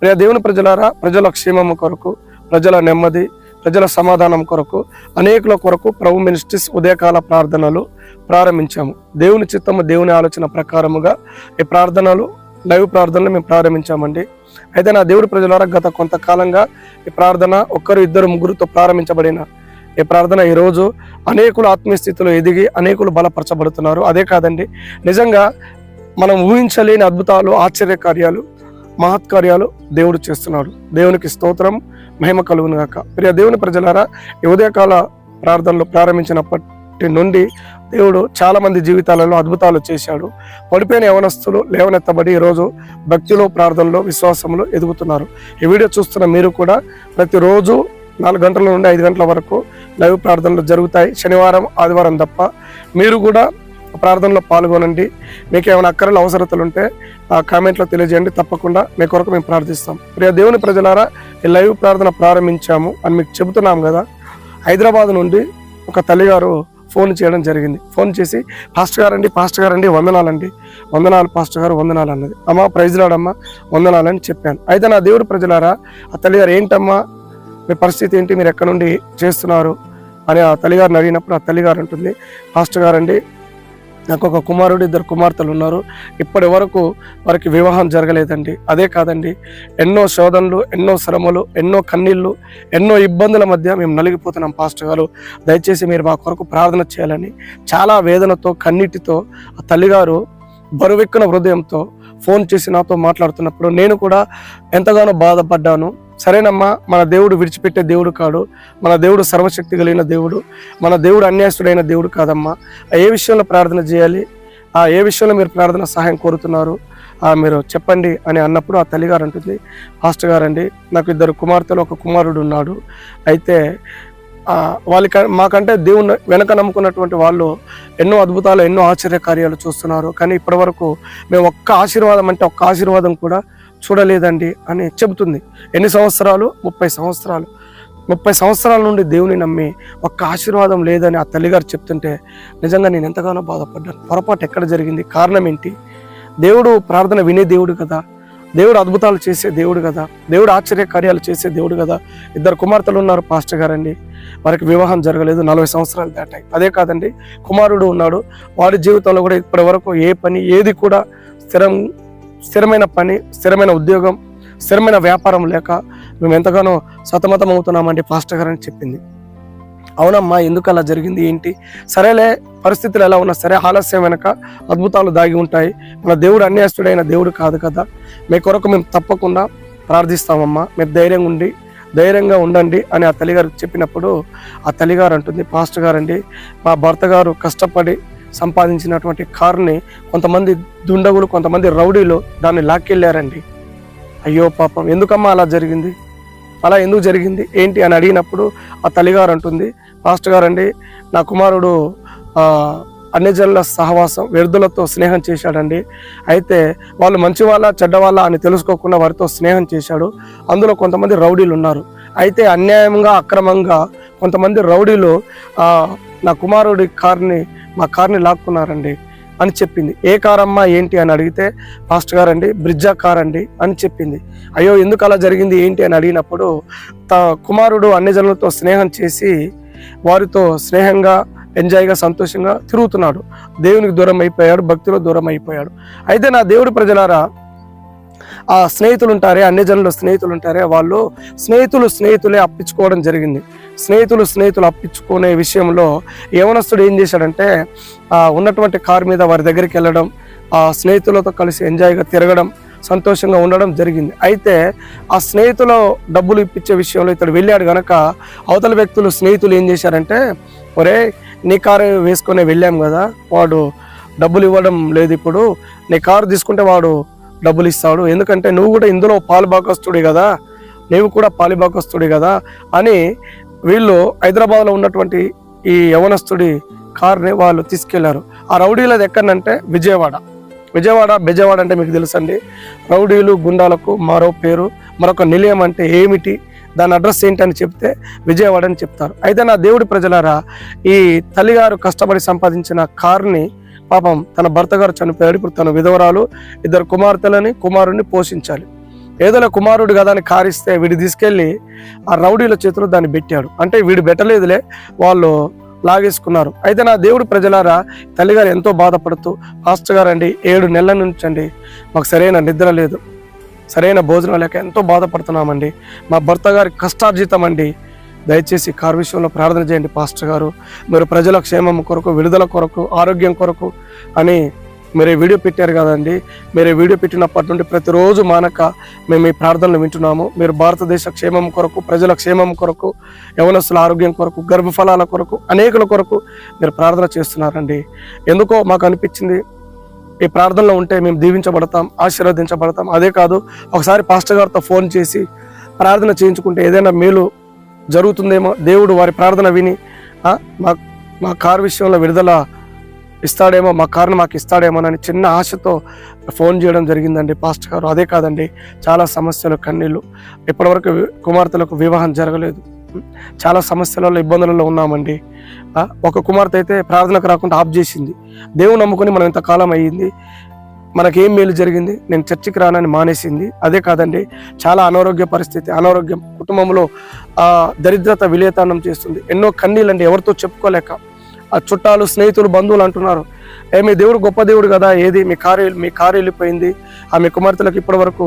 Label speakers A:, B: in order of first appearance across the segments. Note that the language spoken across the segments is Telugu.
A: ప్రియ దేవుని ప్రజలారా ప్రజల క్షేమము కొరకు ప్రజల నెమ్మది ప్రజల సమాధానం కొరకు అనేకుల కొరకు ప్రభు మినిస్ట్రీస్ ఉదయకాల ప్రార్థనలు ప్రారంభించాము. దేవుని చిత్తము దేవుని ఆలోచన ప్రకారముగా ఈ ప్రార్థనలు లైవ్ ప్రార్థనలు మేము ప్రారంభించామండి. అయితే నా దేవుడి ప్రజలారా గత కొంతకాలంగా ఈ ప్రార్థన ఒక్కరు ఇద్దరు ముగ్గురుతో ప్రారంభించబడిన ఈ ప్రార్థన ఈరోజు అనేకులు ఆత్మీయ స్థితిలో ఎదిగి అనేకులు బలపరచబడుతున్నారు. అదే కాదండి నిజంగా మనం ఊహించలేని అద్భుతాలు ఆశ్చర్య కార్యాలు మహత్కార్యాలు దేవుడు చేస్తున్నాడు. దేవునికి స్తోత్రం మహిమ కలుగును గాక. ప్రియ దేవుని ప్రజలారా ఉదయకాల ప్రార్థనలు ప్రారంభించినప్పటి నుండి దేవుడు చాలామంది జీవితాలలో అద్భుతాలు చేశాడు. పడిపోయిన యవనస్తులు లేవనెత్తబడి ఈరోజు భక్తిలో ప్రార్థనలో విశ్వాసంలో ఎదుగుతున్నారు. ఈ వీడియో చూస్తున్న మీరు కూడా ప్రతిరోజు నాలుగు గంటల నుండి ఐదు గంటల వరకు లైవ్ ప్రార్థనలు జరుగుతాయి. శనివారం ఆదివారం తప్ప మీరు కూడా ప్రార్థనలో పాల్గొనండి. మీకు ఏమైనా అక్కరలు అవసరతలు ఉంటే ఆ కామెంట్లో తెలియజేయండి. తప్పకుండా మీ కొరకు మేము ప్రార్థిస్తాం. ప్రియ దేవుని ప్రజలారా ఈ లైవ్ ప్రార్థన ప్రారంభించాము అని మీకు చెబుతున్నాం కదా. హైదరాబాద్ నుండి ఒక తల్లిగారు ఫోన్ చేయడం జరిగింది. ఫోన్ చేసి పాస్టర్ గారండి పాస్టర్ గారండి వందనాలండి. వందనాలు పాస్టర్ గారు వందనాలు అన్నది. అమ్మ ప్రైజ్ రాడమ్మా వందనాలని చెప్పాను. అయితే నా దేవుడు ప్రజలారా ఆ తల్లిగారు ఏంటమ్మా మీ పరిస్థితి ఏంటి? మీరు ఎక్కడ నుండి చేస్తున్నారు? అని ఆ తల్లిగారిని అడిగినప్పుడు ఆ తల్లిగారు అంటుంది పాస్టర్ గారండి నాకు ఒక కుమారుడు ఇద్దరు కుమార్తెలు ఉన్నారు. ఇప్పటి వరకు వారికి వివాహం జరగలేదండి. అదే కాదండి ఎన్నో శోధనలు ఎన్నో శ్రమలు ఎన్నో కన్నీళ్ళు ఎన్నో ఇబ్బందుల మధ్య మేము నలిగిపోతున్నాం పాస్టర్ గారు. దయచేసి మీరు మా కొరకు ప్రార్థన చేయాలని చాలా వేదనతో కన్నీటితో ఆ తల్లిగారు బరువెక్కిన హృదయంతో ఫోన్ చేసి నాతో మాట్లాడుతున్నప్పుడు నేను కూడా ఎంతగానో బాధపడ్డాను. సరేనమ్మా మన దేవుడు విడిచిపెట్టే దేవుడు కాడు. మన దేవుడు సర్వశక్తి కలిగిన దేవుడు మన దేవుడు అన్యాయస్తుడైన దేవుడు కాదమ్మా. ఏ విషయంలో ప్రార్థన చేయాలి? ఆ ఏ విషయంలో మీరు ప్రార్థన సహాయం కోరుతున్నారు? ఆ మీరు చెప్పండి అని అన్నప్పుడు ఆ తల్లిగారు అంటుంది పాస్టర్ గారండి నాకు ఇద్దరు కుమార్తెలు ఒక కుమారుడు ఉన్నాడు. అయితే వాళ్ళకి మాకంటే దేవుని వెనక నమ్ముకున్నటువంటి వాళ్ళు ఎన్నో అద్భుతాలు ఎన్నో ఆశ్చర్య కార్యాలు చూస్తున్నారు. కానీ ఇప్పటివరకు మేము ఒక్క ఆశీర్వాదం అంటే ఒక్క ఆశీర్వాదం కూడా చూడలేదండి అని చెబుతుంది. ఎన్ని సంవత్సరాలు? ముప్పై సంవత్సరాలు. ముప్పై సంవత్సరాల నుండి దేవుని నమ్మి ఒక్క ఆశీర్వాదం లేదని ఆ తల్లిగారు చెప్తుంటే నిజంగా నేను ఎంతగానో బాధపడ్డాను. పొరపాటు ఎక్కడ జరిగింది? కారణం ఏంటి? దేవుడు ప్రార్థన వినే దేవుడు కదా. దేవుడు అద్భుతాలు చేసే దేవుడు కదా. దేవుడు ఆశ్చర్య కార్యాలు చేసే దేవుడు కదా. ఇద్దరు కుమార్తెలు ఉన్నారు పాస్టర్ గారండి. వారికి వివాహం జరగలేదు నలభై సంవత్సరాలు దాటాయి. అదే కాదండి కుమారుడు ఉన్నాడు. వాడి జీవితంలో కూడా ఇప్పటి వరకు ఏ పని ఏది కూడా స్థిరం స్థిరమైన పని స్థిరమైన ఉద్యోగం స్థిరమైన వ్యాపారం లేక మేము ఎంతగానో సతమతం అవుతున్నామండి పాస్టర్ గారు అని చెప్పింది. అవునమ్మా ఎందుకు అలా జరిగింది ఏంటి? సరేలే పరిస్థితులు ఎలా ఉన్నా సరే ఆలస్యం వెనక అద్భుతాలు దాగి ఉంటాయి. మన దేవుడు అన్యాస్తుడైన దేవుడు కాదు కదా. మీ కొరకు మేము తప్పకుండా ప్రార్థిస్తామమ్మా. మీరు ధైర్యంగా ఉండి ధైర్యంగా ఉండండి అని ఆ తల్లిగారు చెప్పినప్పుడు ఆ తల్లిగారు అంటుంది పాస్టర్ గారండి మా భర్త గారు కష్టపడి సంపాదించినటువంటి కారుని కొంతమంది దుండగులు కొంతమంది రౌడీలు దాన్ని లాక్కెళ్ళారండి. అయ్యో పాపం ఎందుకమ్మా అలా జరిగింది? అలా ఎందుకు జరిగింది? ఏంటి అని అడిగినప్పుడు ఆ తల్లిగారు అంటుంది పాస్టర్ గారండి నా కుమారుడు అన్యజనుల సహవాసం వ్యర్థులతో స్నేహం చేశాడండి. అయితే వాళ్ళు మంచివాళ్ళ చెడ్డవాళ్ళ చెడ్డ అని తెలుసుకోకుండా వారితో స్నేహం చేశాడు. అందులో కొంతమంది రౌడీలు ఉన్నారు. అయితే అన్యాయంగా అక్రమంగా కొంతమంది రౌడీలు నా కుమారుడి కార్ని మా కార్ని లాక్కున్నారండి అని చెప్పింది. ఏ కార్ అమ్మా ఏంటి? అని అడిగితే ఫాస్ట్ కార్ అండి బ్రిడ్జా కార్ అండి అని చెప్పింది. అయ్యో ఎందుకు అలా జరిగింది? ఏంటి? అని అడిగినప్పుడు త కుమారుడు అన్ని జనులతో స్నేహం చేసి వారితో స్నేహంగా ఎంజాయ్గా సంతోషంగా తిరుగుతున్నాడు. దేవునికి దూరం అయిపోయాడు భక్తిలో దూరం అయిపోయాడు అయితే నా దేవుడి ప్రజలారా ఆ స్నేహితులు ఉంటారే అన్ని జనుల స్నేహితులు ఉంటారే వాళ్ళు స్నేహితులు స్నేహితులే అప్పించుకోవడం జరిగింది. స్నేహితులు స్నేహితులు అప్పించుకునే విషయంలో యవనస్తుడు ఏం చేశాడంటే ఉన్నటువంటి కారు మీద వారి దగ్గరికి వెళ్ళడం ఆ స్నేహితులతో కలిసి ఎంజాయ్గా తిరగడం సంతోషంగా ఉండడం జరిగింది. అయితే ఆ స్నేహితుల డబ్బులు ఇప్పించే విషయంలో ఇతడు వెళ్ళాడు గనక అవతల వ్యక్తులు స్నేహితులు ఏం చేశారంటే ఒరే నీ కారు వేసుకునే వెళ్ళాం కదా వాడు డబ్బులు ఇవ్వడం లేదు ఇప్పుడు నీ కారు తీసుకుంటే వాడు డబ్బులు ఇస్తాడు ఎందుకంటే నువ్వు కూడా ఇందులో పాలుభాగస్తుడి కదా. నువ్వు కూడా పాలిభాగస్తుడి కదా అని వీళ్ళు హైదరాబాద్లో ఉన్నటువంటి ఈ యవనస్తుడి కార్ని వాళ్ళు తీసుకెళ్ళారు. ఆ రౌడీలది ఎక్కడంటే విజయవాడ. విజయవాడ బెజవాడ అంటే మీకు తెలుసండి. రౌడీలు గుండాలకు మరో పేరు మరొక నిలయం అంటే ఏమిటి దాని అడ్రస్ ఏంటని చెప్తే విజయవాడ అని చెప్తారు. అయితే నా దేవుడి ప్రజలారా ఈ తల్లిగారు కష్టపడి సంపాదించిన కార్ని పాపం తన భర్త గారు చనిపోయాడు. ఇప్పుడు తన విధవరాలు ఇద్దరు కుమార్తెలని కుమారుడిని పోషించాలి. ఏదైనా కుమారుడు కదా అని కారిస్తే వీడు తీసుకెళ్ళి ఆ రౌడీల చేతిలో దాన్ని పెట్టాడు. అంటే వీడు పెట్టలేదులే వాళ్ళు లాగేసుకున్నారు. అయితే నా దేవుడు ప్రజలారా తల్లిగారు ఎంతో బాధపడుతూ పాస్టర్ గారు అండి ఏడు నెలల నుంచి అండి మాకు సరైన నిద్ర లేదు. సరైన భోజనం లేక ఎంతో బాధపడుతున్నామండి. మా భర్త గారి కష్టార్జితం అండి. దయచేసి కారు విషయంలో ప్రార్థన చేయండి పాస్టర్ గారు. మీరు ప్రజల క్షేమం కొరకు విడుదల కొరకు ఆరోగ్యం కొరకు అని మీరు వీడియో పెట్టారు కదండి. మీరు వీడియో పెట్టినప్పటి నుండి ప్రతిరోజు మానక మేము ఈ ప్రార్థనలు వింటున్నాము. మీరు భారతదేశ క్షేమం కొరకు ప్రజల క్షేమం కొరకు యవనస్తుల ఆరోగ్యం కొరకు గర్భఫలాల కొరకు అనేకుల కొరకు మీరు ప్రార్థన చేస్తున్నారండి. ఎందుకో మాకు అనిపించింది ఈ ప్రార్థనలో ఉంటే మేము దీవించబడతాం ఆశీర్వదించబడతాం. అదే కాదు ఒకసారి పాస్టర్ గారితో ఫోన్ చేసి ప్రార్థన చేయించుకుంటే ఏదైనా మేలు జరుగుతుందేమో? దేవుడు వారి ప్రార్థన విని మా మా కారు విషయంలో విడుదల ఇస్తాడేమో మా కారును మాకు ఇస్తాడేమోనని చిన్న ఆశతో ఫోన్ చేయడం జరిగిందండి. పాస్టర్ గారు అదే కాదండి చాలా సమస్యలు కన్నీళ్ళు. ఇప్పటివరకు కుమార్తెలకు వివాహం జరగలేదు. చాలా సమస్యలలో ఇబ్బందులలో ఉన్నామండి. ఒక కుమార్తె అయితే ప్రార్థనకు రాకుండా ఆఫ్ చేసింది. దేవుని నమ్ముకొని మనం ఇంతకాలం అయ్యింది. మనకేం మేలు జరిగింది? నేను చర్చికి రానని మానేసింది. అదే కాదండి చాలా అనారోగ్య పరిస్థితి అనారోగ్యం కుటుంబంలో దరిద్రత విలేతానం చేస్తుంది. ఎన్నో కన్నీళ్ళండి ఎవరితో చెప్పుకోలేక. ఆ చుట్టాలు స్నేహితులు బంధువులు అంటున్నారు ఏ మీ దేవుడు గొప్ప దేవుడు కదా ఏది? మీ కారు మీ కారు వెళ్ళిపోయింది. ఆ మీ కుమార్తెలకు ఇప్పటి వరకు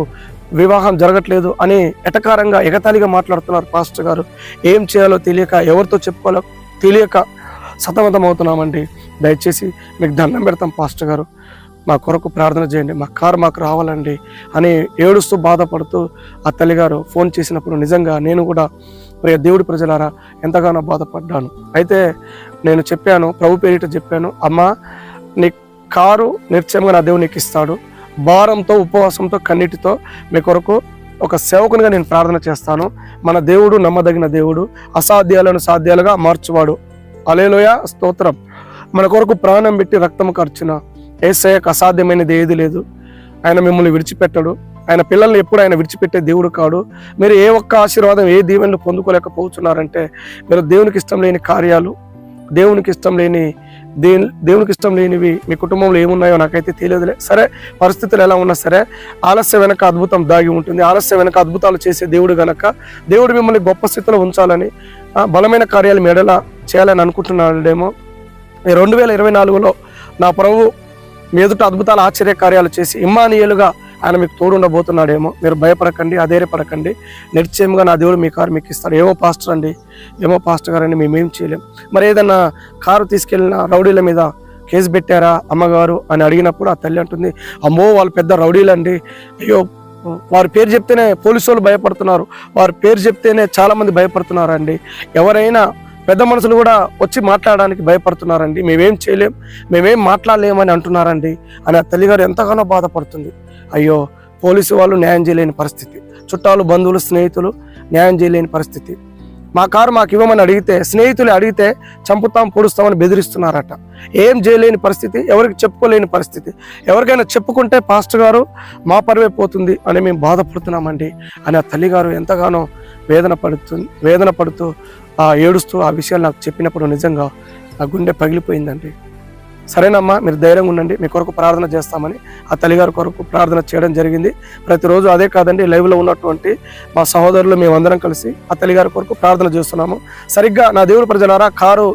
A: వివాహం జరగట్లేదు అని ఎటకారంగా ఎగతాళిగా మాట్లాడుతున్నారు పాస్టర్ గారు. ఏం చేయాలో తెలియక ఎవరితో చెప్పుకోలే తెలియక సతమతం అవుతున్నామండి దయచేసి మీకు దండం పెడతాం పాస్టర్ గారు. మా కొరకు ప్రార్థన చేయండి. మా కారు మాకు రావాలండి అని ఏడుస్తూ బాధపడుతూ ఆ తల్లిగారు ఫోన్ చేసినప్పుడు నిజంగా నేను కూడా ప్రియ దేవుడి ప్రజలారా ఎంతగానో బాధపడ్డాను. అయితే నేను చెప్పాను ప్రభు పేరిట చెప్పాను అమ్మ నీ కారు నిర్చయంగా నా దేవుడు నీకు ఇస్తాడు. భారంతో ఉపవాసంతో కన్నీటితో మీ కొరకు ఒక సేవకునిగా నేను ప్రార్థన చేస్తాను. మన దేవుడు నమ్మదగిన దేవుడు అసాధ్యాలను సాధ్యాలుగా మార్చువాడు. అలేలోయ స్తోత్రం. మన కొరకు ప్రాణం పెట్టి రక్తం ఖర్చున ఏసయ్యకు అసాధ్యమైనది ఏది లేదు. ఆయన మిమ్మల్ని విడిచిపెట్టడు. ఆయన పిల్లల్ని ఎప్పుడు ఆయన విడిచిపెట్టే దేవుడు కాడు. మీరు ఏ ఒక్క ఆశీర్వాదం ఏ దీవెనలు పొందుకోలేకపోతున్నారంటే మీరు దేవునికి ఇష్టం లేని కార్యాలు దేవునికి ఇష్టం లేని దే దేవునికి ఇష్టం లేనివి మీ కుటుంబంలో ఏమున్నాయో నాకైతే తెలియదులే. సరే పరిస్థితులు ఎలా ఉన్నా సరే ఆలస్యం వెనక అద్భుతం దాగి ఉంటుంది. ఆలస్యం వెనక అద్భుతాలు చేసే దేవుడు గనక దేవుడు మిమ్మల్ని గొప్ప స్థితిలో ఉంచాలని బలమైన కార్యాలు మెడల చేయాలని అనుకుంటున్నాడేమో. రెండు వేల ఇరవై నాలుగులో నా ప్రభు మీ ఎదుట అద్భుతాలు ఆశ్చర్య కార్యాలు చేసి ఇమ్మానియలుగా ఆయన మీకు తోడుండబోతున్నాడేమో. మీరు భయపడకండి అధైర్యపడకండి. నిశ్చయంగా నా దేవుడు మీ కారు మీకు ఇస్తాడు. ఏమో పాస్టర్ అండి ఏమో పాస్టర్ గారు అండి మేమేం చేయలేం. మరి ఏదన్నా కారు తీసుకెళ్ళిన రౌడీల మీద కేసు పెట్టారా అమ్మగారు అని అడిగినప్పుడు ఆ తల్లి అంటుంది అమ్మో వాళ్ళు పెద్ద రౌడీలండి. అయ్యో వారి పేరు చెప్తేనే పోలీసు వాళ్ళు భయపడుతున్నారు. వారి పేరు చెప్తేనే చాలామంది భయపడుతున్నారండి. ఎవరైనా పెద్ద మనుషులు కూడా వచ్చి మాట్లాడడానికి భయపడుతున్నారండి. మేమేం చేయలేం మేమేం మాట్లాడలేమని అంటున్నారండి. అని ఆ తల్లిగారు ఎంతగానో బాధపడుతుంది. అయ్యో పోలీసు వాళ్ళు న్యాయం చేయలేని పరిస్థితి. చుట్టాలు బంధువులు స్నేహితులు న్యాయం చేయలేని పరిస్థితి. మా కారు మాకు ఇవ్వమని అడిగితే స్నేహితులు అడిగితే చంపుతాం పొడుస్తామని బెదిరిస్తున్నారట. ఏం చేయలేని పరిస్థితి ఎవరికి చెప్పుకోలేని పరిస్థితి. ఎవరికైనా చెప్పుకుంటే పాస్టర్ గారు మా పరివే పోతుంది అని మేము బాధపడుతున్నామండి. అని ఆ తల్లిగారు ఎంతగానో వేదన పడుతు వేదన పడుతూ ఆ ఏడుస్తూ ఆ విషయాలు నాకు చెప్పినప్పుడు నిజంగా నా గుండె పగిలిపోయిందండి. సరేనమ్మా మీరు ధైర్యంగా ఉండండి. మీ కొరకు ప్రార్థన చేస్తామని ఆ తల్లిగారి కొరకు ప్రార్థన చేయడం జరిగింది. ప్రతిరోజు అదే కాదండి లైవ్లో ఉన్నటువంటి మా సహోదరులు మేమందరం కలిసి ఆ తల్లిగారి కొరకు ప్రార్థన చేస్తున్నాము. సరిగ్గా నా దేవుడు ప్రజలారా కారు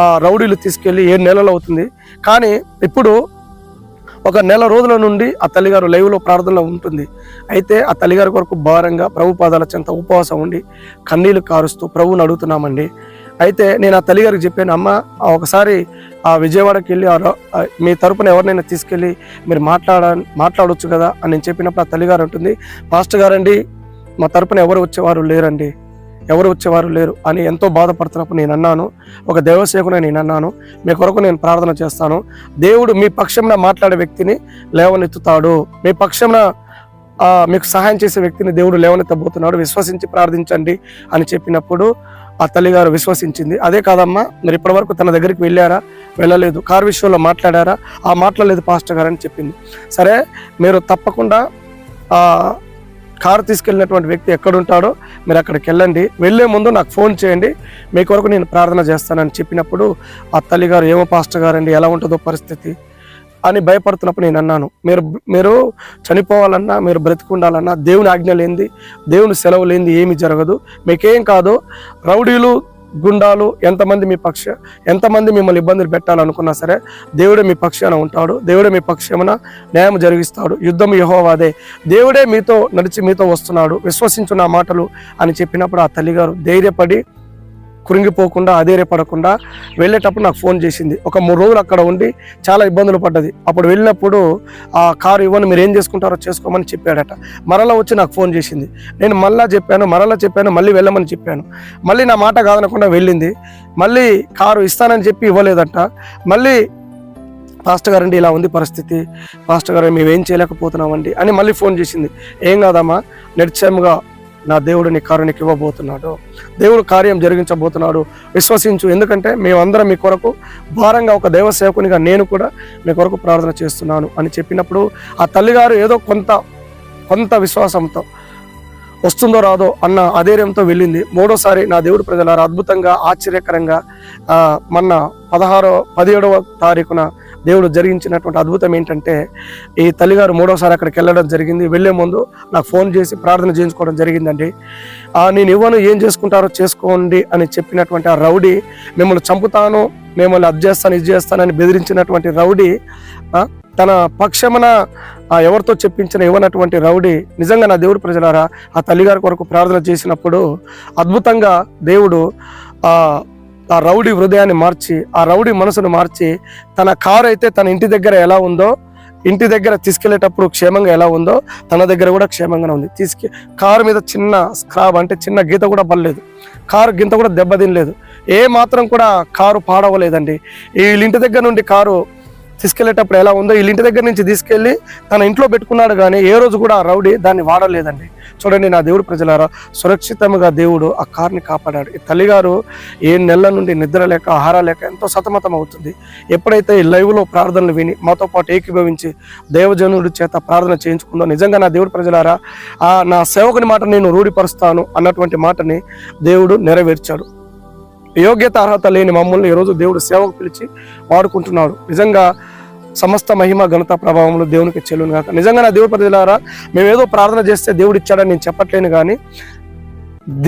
A: ఆ రౌడీలు తీసుకెళ్ళి ఏడు నెలలు అవుతుంది. కానీ ఇప్పుడు ఒక నెల రోజుల నుండి ఆ తల్లిగారు లైవ్లో ప్రార్థనలో ఉంటుంది. అయితే ఆ తల్లిగారి కొరకు భారంగా ప్రభు పాదాల చెంత ఉపవాసం ఉండి కన్నీళ్ళు కారుస్తూ ప్రభువుని అడుగుతున్నామండి. అయితే నేను ఆ తల్లిగారికి చెప్పాను అమ్మ ఒకసారి ఆ విజయవాడకి వెళ్ళి ఆ మీ తరపున ఎవరినైనా తీసుకెళ్ళి మీరు మాట్లాడ మాట్లాడవచ్చు కదా అని నేను చెప్పినప్పుడు ఆ తల్లిగారు అంటుంది మాస్టర్ గారండి మా తరపున ఎవరు వచ్చేవారు లేరండి. ఎవరు వచ్చేవారు లేరు అని ఎంతో బాధపడుతున్నప్పుడు నేను అన్నాను. ఒక దేవసేకుని నేను అన్నాను. మీ కొరకు నేను ప్రార్థన చేస్తాను. దేవుడు మీ పక్షంన మాట్లాడే వ్యక్తిని లేవనెత్తుతాడు. మీ పక్షంన మీకు సహాయం చేసే వ్యక్తిని దేవుడు లేవనెత్తబోతున్నాడు. విశ్వసించి ప్రార్థించండి అని చెప్పినప్పుడు ఆ తల్లిగారు విశ్వసించింది. అదే కాదమ్మా మీరు ఇప్పటివరకు తన దగ్గరికి వెళ్ళారా? వెళ్ళలేదు. కార్ విషయంలో మాట్లాడారా? ఆ మాట్లాడలేదు పాస్టర్ గారు అని చెప్పింది. సరే మీరు తప్పకుండా కారు తీసుకెళ్ళినటువంటి వ్యక్తి ఎక్కడుంటాడో మీరు అక్కడికి వెళ్ళండి. వెళ్ళే ముందు నాకు ఫోన్ చేయండి. మీ కొరకు నేను ప్రార్థన చేస్తానని చెప్పినప్పుడు ఆ తల్లిగారు ఏమో పాస్టర్ గారండి ఎలా ఉంటుందో పరిస్థితి? అని భయపడుతున్నప్పుడు నేను అన్నాను మీరు మీరు చనిపోవాలన్నా మీరు బ్రతికుండాలన్నా దేవుని ఆజ్ఞ లేనిది దేవుని సెలవు లేనిది ఏమి జరగదు? మీకేం కాదు? రౌడీలు గుండాలు ఎంతమంది మీ పక్ష ఎంతమంది మిమ్మల్ని ఇబ్బందులు పెట్టాలనుకున్నా సరే దేవుడే మీ పక్షాన ఉంటాడు దేవుడే మీ పక్షమున న్యాయం జరిగిస్తాడు యుద్ధం యహోవాదే. దేవుడే మీతో నడిచి మీతో వస్తున్నాడు విశ్వసించు నా మాటలు అని చెప్పినప్పుడు ఆ తల్లిగారు ధైర్యపడి కృంగిపోకుండా అధైర్యపడకుండా వెళ్ళేటప్పుడు నాకు ఫోన్ చేసింది. ఒక మూడు రోజులు అక్కడ ఉండి చాలా ఇబ్బందులు పడ్డది. అప్పుడు వెళ్ళినప్పుడు ఆ కారు ఇవ్వని మీరు ఏం చేసుకుంటారో చేసుకోమని చెప్పాడట. మరలా వచ్చి నాకు ఫోన్ చేసింది. నేను మళ్ళా చెప్పాను మరలా చెప్పాను మళ్ళీ వెళ్ళమని చెప్పాను. మళ్ళీ నా మాట కాదనకుండా వెళ్ళింది. మళ్ళీ కారు ఇస్తానని చెప్పి ఇవ్వలేదంట. మళ్ళీ పాస్టర్ గారండి ఇలా ఉంది పరిస్థితి. పాస్టర్ గారు మేము ఏం చేయలేకపోతున్నామండి అని మళ్ళీ ఫోన్ చేసింది. ఏం కాదమ్మా నిశ్చయముగా నా దేవుడు నీ కారు ఇవ్వబోతున్నాడు. దేవుడు కార్యం జరిగించబోతున్నాడు. విశ్వసించు. ఎందుకంటే మేమందరం మీ కొరకు భారంగా ఒక దైవ సేవకునిగా నేను కూడా మీ కొరకు ప్రార్థన చేస్తున్నాను అని చెప్పినప్పుడు ఆ తల్లిగారు ఏదో కొంత కొంత విశ్వాసంతో వస్తుందో రాదో అన్న అధైర్యంతో వెళ్ళింది. మూడోసారి నా దేవుడు ప్రజలారా అద్భుతంగా ఆశ్చర్యకరంగా మొన్న పదహారో పదిహేడవ తారీఖున దేవుడు జరిగించినటువంటి అద్భుతం ఏంటంటే ఈ తల్లిగారు మూడోసారి అక్కడికి వెళ్ళడం జరిగింది. వెళ్ళే ముందు నాకు ఫోన్ చేసి ప్రార్థన చేయించుకోవడం జరిగిందండి. నేను ఇవ్వను ఏం చేసుకుంటారో చేసుకోండి అని చెప్పినటువంటి ఆ రౌడీ మిమ్మల్ని చంపుతాను మిమ్మల్ని అది చేస్తాను ఇది చేస్తానని బెదిరించినటువంటి రౌడీ తన పక్షమున ఎవరితో చెప్పించిన ఇవ్వనటువంటి రౌడీ నిజంగా నా దేవుడు ప్రజలారా ఆ తల్లిగారి కొరకు ప్రార్థన చేసినప్పుడు అద్భుతంగా దేవుడు ఆ రౌడీ హృదయాన్ని మార్చి ఆ రౌడీ మనసును మార్చి తన కారు అయితే తన ఇంటి దగ్గర ఎలా ఉందో ఇంటి దగ్గర తీసుకెళ్ళేటప్పుడు క్షేమంగా ఎలా ఉందో తన దగ్గర కూడా క్షేమంగానే ఉంది. తీసుకె కారు మీద చిన్న స్క్రాబ్ అంటే చిన్న గీత కూడా పడలేదు. కారు గింత కూడా దెబ్బతినలేదు. ఏ మాత్రం కూడా కారు పాడవలేదండి. వీళ్ళ ఇంటి దగ్గర నుండి కారు తీసుకెళ్ళేటప్పుడు ఎలా ఉందో వీళ్ళ ఇంటి దగ్గర నుంచి తీసుకెళ్ళి తన ఇంట్లో పెట్టుకున్నాడు కానీ ఏ రోజు కూడా ఆ రౌడీ దాన్ని వాడలేదండి. చూడండి నా దేవుడు ప్రజలారా సురక్షితంగా దేవుడు ఆ కార్ని కాపాడాడు. ఈ తల్లిగారు ఏ నెలల నుండి నిద్ర లేక ఆహారం లేక ఎంతో సతమతం అవుతుంది. ఎప్పుడైతే ఈ లైవ్లో ప్రార్థనలు విని మాతో పాటు ఏకీభవించి దేవజనుడి చేత ప్రార్థన చేయించుకుందో నిజంగా నా దేవుడు ప్రజలారా ఆ నా సేవకుని మాట నేను రూఢిపరుస్తాను అన్నటువంటి మాటని దేవుడు నెరవేర్చాడు. యోగ్యత అర్హత లేని మమ్మల్ని ఈరోజు దేవుడు సేవకు పిలిచి వాడుకుంటున్నాడు. నిజంగా సమస్త మహిమ ఘనత ప్రభావంలో దేవునికి చెల్లును కాక నిజంగా నా దేవుడి ప్రజలారా మేము ఏదో ప్రార్థన చేస్తే దేవుడు ఇచ్చాడని నేను చెప్పట్లేను కానీ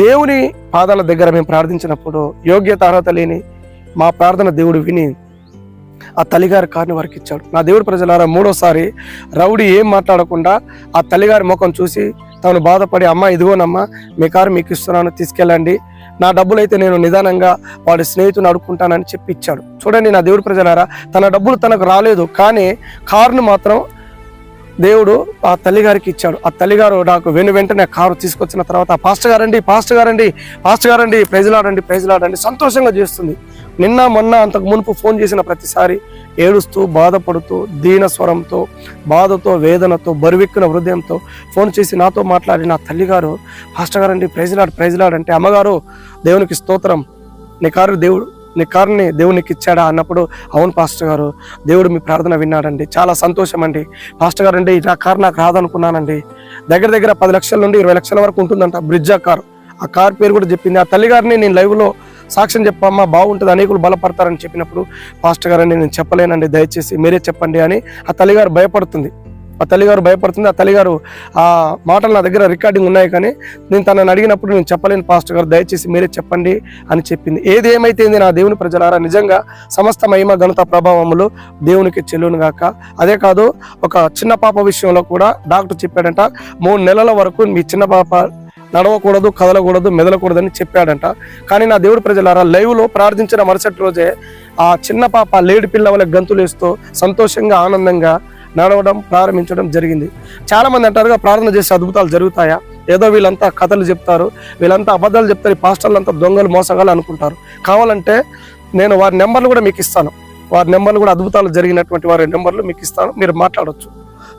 A: దేవుని పాదాల దగ్గర మేము ప్రార్థించినప్పుడు యోగ్యత అర్హత లేని మా ప్రార్థన దేవుడు విని ఆ తల్లిగారి కారుని వారికి ఇచ్చాడు. నా దేవుడి ప్రజలారా మూడోసారి రౌడీ ఏం మాట్లాడకుండా ఆ తల్లిగారి ముఖం చూసి తాను బాధపడి అమ్మ ఇదిగోనమ్మా మీ కారు మీకు ఇస్తున్నాను తీసుకెళ్ళండి నా డబ్బులు అయితే నేను నిదానంగా వాడి స్నేహితుని అడుక్కుంటానని చెప్పి ఇచ్చాడు. చూడండి నా దేవుడి ప్రజలారా తన డబ్బులు తనకు రాలేదు కానీ కారును మాత్రం దేవుడు ఆ తల్లిగారికి ఇచ్చాడు. ఆ తల్లిగారు నాకు వెను వెంటనే కారు తీసుకొచ్చిన తర్వాత పాస్టర్ గారండి పాస్ట్ గారండి పాస్ట్ గారండి ప్రైజ్లాడండి ప్రైజ్లాడండి సంతోషంగా చేస్తుంది నిన్న మొన్న అంతకు మునుపు ఫోన్ చేసిన ప్రతిసారి ఏడుస్తూ బాధపడుతూ దీన స్వరంతో బాధతో వేదనతో బరువెక్కిన హృదయంతో ఫోన్ చేసి నాతో మాట్లాడి నా తల్లిగారు పాస్టర్ గారండి ప్రైజ్లాడ్ ప్రైజ్లాడ్ అంటే అమ్మగారు దేవునికి స్తోత్రం నీ కారు దేవుడు నీ కారుని దేవునికి ఇచ్చాడా అన్నప్పుడు అవును పాస్టర్ గారు దేవుడు మీ ప్రార్థన విన్నాడండి. చాలా సంతోషం అండి పాస్టర్ గారు అండి నా కారు నాకు రాదనుకున్నానండి. దగ్గర దగ్గర పది లక్షల నుండి ఇరవై లక్షల వరకు ఉంటుందంట బ్రిడ్జ్ ఆ కారు. ఆ కార్ పేరు కూడా చెప్పింది. ఆ తల్లిగారిని నేను లైవ్లో సాక్ష్యం చెప్పమ్మా బాగుంటుంది అనేకులు బలపడతారని చెప్పినప్పుడు పాస్టర్ గారండి నేను చెప్పలేనండి దయచేసి మీరే చెప్పండి అని ఆ తల్లిగారు భయపడుతుంది. ఆ తల్లిగారు భయపడుతుంది. ఆ తల్లిగారు ఆ మాటలు నా దగ్గర రికార్డింగ్ ఉన్నాయి కానీ నేను తనని అడిగినప్పుడు నేను చెప్పలేను. పాస్టర్ గారు దయచేసి మీరే చెప్పండి అని చెప్పింది. ఏది నా దేవుని ప్రజలారా నిజంగా సమస్త మహిమ ఘనత ప్రభావములు దేవునికి చెల్లును గాక. అదే కాదు ఒక చిన్న పాప విషయంలో కూడా డాక్టర్ చెప్పాడంట మూడు నెలల వరకు మీ చిన్న పాప నడవకూడదు కదలకూడదు మెదలకూడదని చెప్పాడంట. కానీ నా దేవుడి ప్రజలారా లైవ్లో ప్రార్థించిన మరుసటి రోజే ఆ చిన్న పాప లేడి పిల్ల వల్ల గంతులేస్తూ సంతోషంగా ఆనందంగా నడవడం ప్రారంభించడం జరిగింది. చాలా మంది అంటారుగా ప్రార్థన చేసే అద్భుతాలు జరుగుతాయా? ఏదో వీళ్ళంతా కథలు చెప్తారు వీళ్ళంతా అబద్ధాలు చెప్తారు ఈ పాస్టర్లంతా దొంగలు మోసగాలు అనుకుంటారు. కావాలంటే నేను వారి నెంబర్లు కూడా మీకు ఇస్తాను. వారి నెంబర్లు కూడా అద్భుతాలు జరిగినటువంటి వారి నెంబర్లు మీకు ఇస్తాను. మీరు మాట్లాడొచ్చు.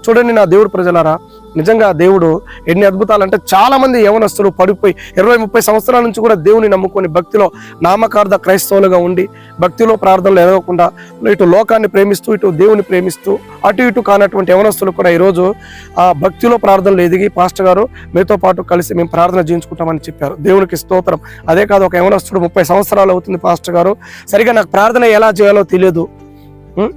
A: చూడండి నా దేవుడు ప్రజలారా నిజంగా దేవుడు ఎన్ని అద్భుతాలు అంటే చాలా మంది యవనస్తులు పడిపోయి ఇరవై ముప్పై సంవత్సరాల నుంచి కూడా దేవుని నమ్ముకొని భక్తిలో నామకార్థ క్రైస్తవులుగా ఉండి భక్తిలో ప్రార్థనలు ఎదగకుండా ఇటు లోకాన్ని ప్రేమిస్తూ ఇటు దేవుని ప్రేమిస్తూ అటు ఇటు కానటువంటి యవనస్తులు కూడా ఈరోజు ఆ భక్తిలో ప్రార్థనలు ఎదిగి పాస్టర్ గారు మీతో పాటు కలిసి మేము ప్రార్థన చేయించుకుంటామని చెప్పారు. దేవునికి స్తోత్రం. అదే కాదు ఒక యవనస్తుడు ముప్పై సంవత్సరాలు అవుతుంది పాస్టర్ గారు. సరిగా నాకు ప్రార్థన ఎలా చేయాలో తెలియదు.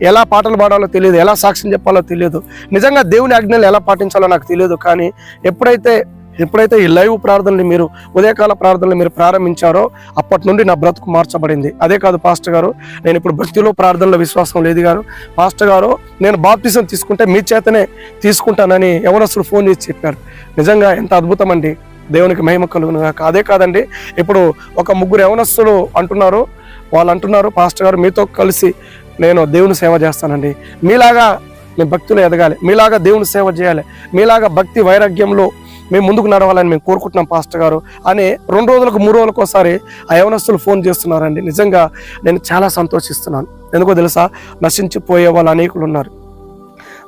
A: ఎలా పాటలు పాడాలో తెలియదు ఎలా సాక్ష్యం చెప్పాలో తెలియదు. నిజంగా దేవుని ఆజ్ఞలు ఎలా పాటించాలో నాకు తెలియదు కానీ ఎప్పుడైతే ఎప్పుడైతే ఈ లైవ్ ప్రార్థనలు మీరు ఉదయకాల ప్రార్థనలు మీరు ప్రారంభించారో అప్పటి నుండి నా బ్రతుకు మార్చబడింది. అదే కాదు పాస్టర్ గారు నేను ఇప్పుడు భక్తిలో ప్రార్థనలో విశ్వాసం లేదు గారు. పాస్టర్ గారు నేను బాప్తిజం తీసుకుంటే మీ చేతనే తీసుకుంటానని ఎవరొస్తుడు ఫోన్ చేసి చెప్పారు. నిజంగా ఎంత అద్భుతం అండి. దేవునికి మహిమ కలుగును కాక అదే కాదండి ఇప్పుడు ఒక ముగ్గురు యవనస్తులు అంటున్నారు వాళ్ళు అంటున్నారు పాస్టర్ గారు మీతో కలిసి నేను దేవుని సేవ చేస్తానండి. మీలాగా మేము భక్తులు ఎదగాలి. మీలాగా దేవుని సేవ చేయాలి. మీలాగా భక్తి వైరాగ్యంలో మేము ముందుకు నడవాలని మేము కోరుకుంటున్నాం పాస్టర్ గారు. అని రెండు రోజులకు మూడు రోజులకు ఒకసారి ఆ యవనస్తులు ఫోన్ చేస్తున్నారండి. నిజంగా నేను చాలా సంతోషిస్తున్నాను. ఎందుకో తెలుసా? నశించిపోయే వాళ్ళు అనేకులు ఉన్నారు.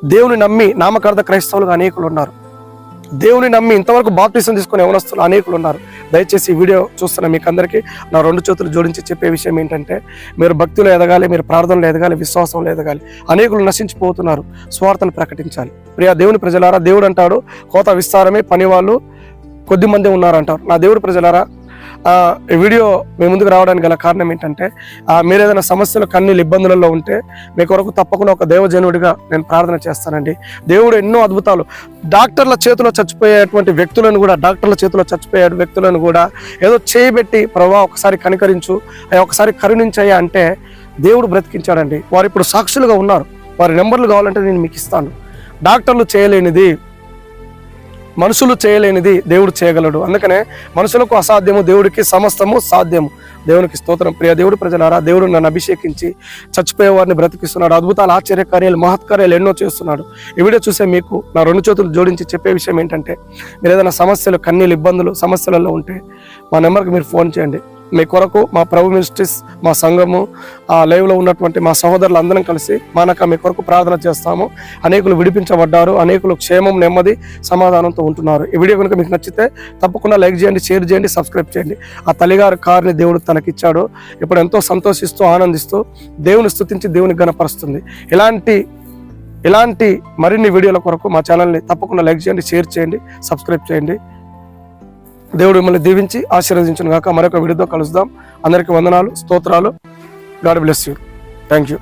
A: దేవుని నమ్మి నామకార్థ క్రైస్తవులుగా అనేకులు ఉన్నారు. దేవుని నమ్మి ఇంతవరకు బాప్టిసం తీసుకుని యవనస్తులు అనేకులు ఉన్నారు దయచేసి ఈ వీడియో చూస్తున్న మీకు అందరికీ నా రెండు చేతులు జోడించి చెప్పే విషయం ఏంటంటే మీరు భక్తిలో ఎదగాలి మీరు ప్రార్థనలో ఎదగాలి విశ్వాసంలో ఎదగాలి. అనేకులు నశించిపోతున్నారు. స్వార్థను ప్రకటించాలి. ప్రియా దేవుని ప్రజలారా దేవుడు అంటాడు కోత విస్తారమే పని వాళ్ళు కొద్ది ఉన్నారంటారు. నా దేవుడు ప్రజలారా వీడియో మీ ముందుకు రావడానికి గల కారణం ఏంటంటే మీరు ఏదైనా సమస్యలు కన్నీళ్ళు ఇబ్బందులలో ఉంటే మీ కొరకు తప్పకుండా ఒక దేవజనుడిగా నేను ప్రార్థన చేస్తానండి. దేవుడు ఎన్నో అద్భుతాలు. డాక్టర్ల చేతిలో చచ్చిపోయేటువంటి వ్యక్తులను కూడా డాక్టర్ల చేతిలో చచ్చిపోయే వ్యక్తులను కూడా ఏదో చేయబెట్టి ప్రభా ఒకసారి కనికరించు అయ్యా ఒకసారి కరుణించాయా అంటే దేవుడు బ్రతికించాడండి. వారు ఇప్పుడు సాక్షులుగా ఉన్నారు. వారి నెంబర్లు కావాలంటే నేను మీకు ఇస్తాను. డాక్టర్లు చేయలేనిది మనుషులు చేయలేనిది దేవుడు చేయగలడు. అందుకనే మనుషులకు అసాధ్యము దేవుడికి సమస్తము సాధ్యము. దేవునికి స్తోత్రం. ప్రియ దేవుడు ప్రజలారా దేవుడు నన్ను అభిషేకించి చచ్చిపోయే వారిని బ్రతికిస్తున్నాడు. అద్భుతాలు ఆశ్చర్యకార్యాలు మహత్కార్యాలు ఎన్నో చేస్తున్నాడు. ఈ వీడియో చూసే మీకు నా రెండు చేతులు జోడించి చెప్పే విషయం ఏంటంటే మీరు ఏదైనా సమస్యలు కన్నీళ్ళు ఇబ్బందులు సమస్యలలో ఉంటే మా నెంబర్కి మీరు ఫోన్ చేయండి. మీ కొరకు మా ప్రభు మినిస్ట్రీస్ మా సంఘము ఆ లైవ్లో ఉన్నటువంటి మా సహోదరులు అందరం కలిసి మానక మీ కొరకు ప్రార్థన చేస్తాము. అనేకులు విడిపించబడ్డారు అనేకులు క్షేమం నెమ్మది సమాధానంతో ఉంటున్నారు. ఈ వీడియో కనుక మీకు నచ్చితే తప్పకుండా లైక్ చేయండి షేర్ చేయండి సబ్స్క్రైబ్ చేయండి. ఆ తల్లిగారు కారుని దేవుడు తనకిచ్చాడు. ఇప్పుడు ఎంతో సంతోషిస్తూ ఆనందిస్తూ దేవుని స్థుతించి దేవుని గణపరుస్తుంది ఇలాంటి ఇలాంటి మరిన్ని వీడియోల కొరకు మా ఛానల్ని తప్పకుండా లైక్ చేయండి షేర్ చేయండి సబ్స్క్రైబ్ చేయండి. దేవుడు మిమ్మల్ని దీవించి ఆశీర్వదించును గాక మరొక వీడియోతో కలుద్దాం. అందరికీ వందనాలు స్తోత్రాలు. God bless you thank you